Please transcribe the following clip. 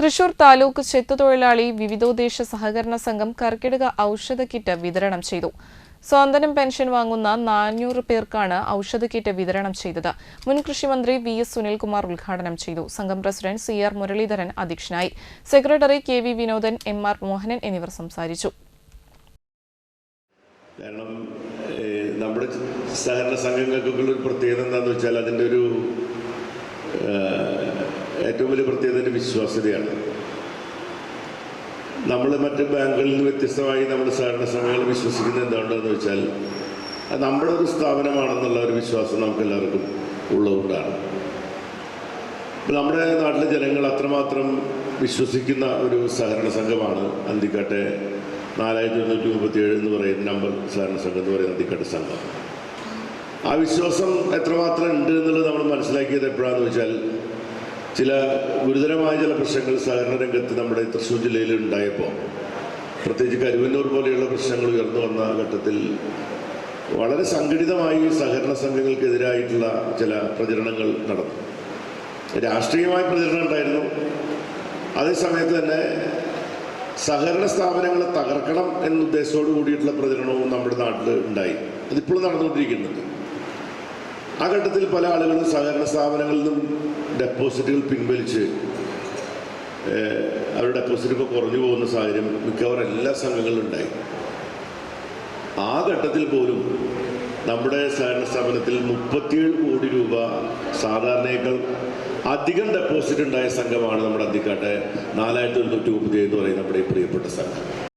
തൃശൂർ താലൂക്ക് ചെത്തുതൊഴിലാളി വിവിധോദ്ദേശ സഹകരണ സംഘം കർക്കിടക ഔഷധ കിറ്റ് വിതരണം ചെയ്തു. സ്വാതന്ത്ര്യം പെൻഷൻ വാങ്ങുന്ന നാനൂറ് പേർക്കാണ് ഔഷധ കിറ്റ് വിതരണം ചെയ്തത്. മുൻ കൃഷിമന്ത്രി വി എസ് സുനിൽകുമാർ ഉദ്ഘാടനം ചെയ്തു. സംഘം പ്രസിഡന്റ് സി ആർ മുരളീധരൻ അധ്യക്ഷനായി. Secretary K V Vinodan M R Mohanan എന്നിവർ സംസാരിച്ചു. നമ്മുടെ സഹകരണ സംഘങ്ങൾക്കൊക്കെ ഒരു പ്രത്യേകത എന്താണെന്ന് വെച്ചാൽ അതിന്റെ ഒരു ഏറ്റവും വലിയ പ്രത്യേകത വിശ്വാസ്യതയാണ്. നമ്മൾ മറ്റ് ബാങ്കുകളിൽ നിന്ന് വ്യത്യസ്തമായി നമ്മൾ സഹകരണ സംഘങ്ങൾ വിശ്വസിക്കുന്നത് എന്താണെന്ന് വെച്ചാൽ നമ്മുടെ ഒരു സ്ഥാപനമാണെന്നുള്ള ഒരു വിശ്വാസം നമുക്ക് എല്ലാവർക്കും ഉള്ളതുകൊണ്ടാണ്. ഇപ്പം നമ്മുടെ നാട്ടിലെ ജനങ്ങൾ അത്രമാത്രം വിശ്വസിക്കുന്ന ഒരു സഹകരണ സംഘമാണ് അന്തിക്കാട്ടെ നാലായിരത്തി തൊണ്ണൂറ്റി മുപ്പത്തിയേഴ് എന്ന് പറയുന്ന നമ്പർ സഹകരണ സംഘം എന്ന് പറയുന്ന അന്തിക്കാട്ട് സംഘം. ആ വിശ്വാസം എത്രമാത്രം ഉണ്ട് എന്നുള്ളത് നമ്മൾ മനസ്സിലാക്കിയത് എപ്പോഴാണെന്ന് വെച്ചാൽ ചില ഗുരുതരമായ ചില പ്രശ്നങ്ങൾ സഹകരണ രംഗത്ത് നമ്മുടെ തൃശ്ശൂർ ജില്ലയിൽ ഉണ്ടായപ്പോൾ പ്രത്യേകിച്ച് കരുവന്നൂർ പോലെയുള്ള പ്രശ്നങ്ങൾ ഉയർന്നു വന്ന ഘട്ടത്തിൽ വളരെ സംഘടിതമായി സഹകരണ സംഘങ്ങൾക്കെതിരായിട്ടുള്ള ചില പ്രചരണങ്ങൾ നടന്നു. രാഷ്ട്രീയമായ പ്രചരണം ഉണ്ടായിരുന്നു. അതേസമയത്ത് തന്നെ സഹകരണ സ്ഥാപനങ്ങളെ തകർക്കണം എന്ന ഉദ്ദേശത്തോട് കൂടിയിട്ടുള്ള പ്രചരണവും നമ്മുടെ നാട്ടിൽ ഉണ്ടായി. അതിപ്പോഴും നടന്നുകൊണ്ടിരിക്കുന്നുണ്ട്. ആ ഘട്ടത്തിൽ പല ആളുകളും സഹകരണ സ്ഥാപനങ്ങളിൽ നിന്നും ഡെപ്പോസിറ്റുകൾ പിൻവലിച്ച് അവരുടെ ഡെപ്പോസിറ്റ് ഇപ്പോൾ കുറഞ്ഞു പോകുന്ന സാഹചര്യം മിക്കവാറും എല്ലാ സംഘങ്ങളിലും ഉണ്ടായി. ആ ഘട്ടത്തിൽ പോലും നമ്മുടെ സഹകരണ സ്ഥാപനത്തിൽ മുപ്പത്തിയേഴ് കോടി രൂപ സാധാരണയേക്കാൾ അധികം ഡെപ്പോസിറ്റ് ഉണ്ടായ സംഘമാണ് നമ്മുടെ അന്തിക്കാട്ടെ നാലായിരത്തി ഒരുന്നൂറ്റി മുപ്പത്തി എന്ന് പറയുന്ന നമ്മുടെ പ്രിയപ്പെട്ട സംഘം.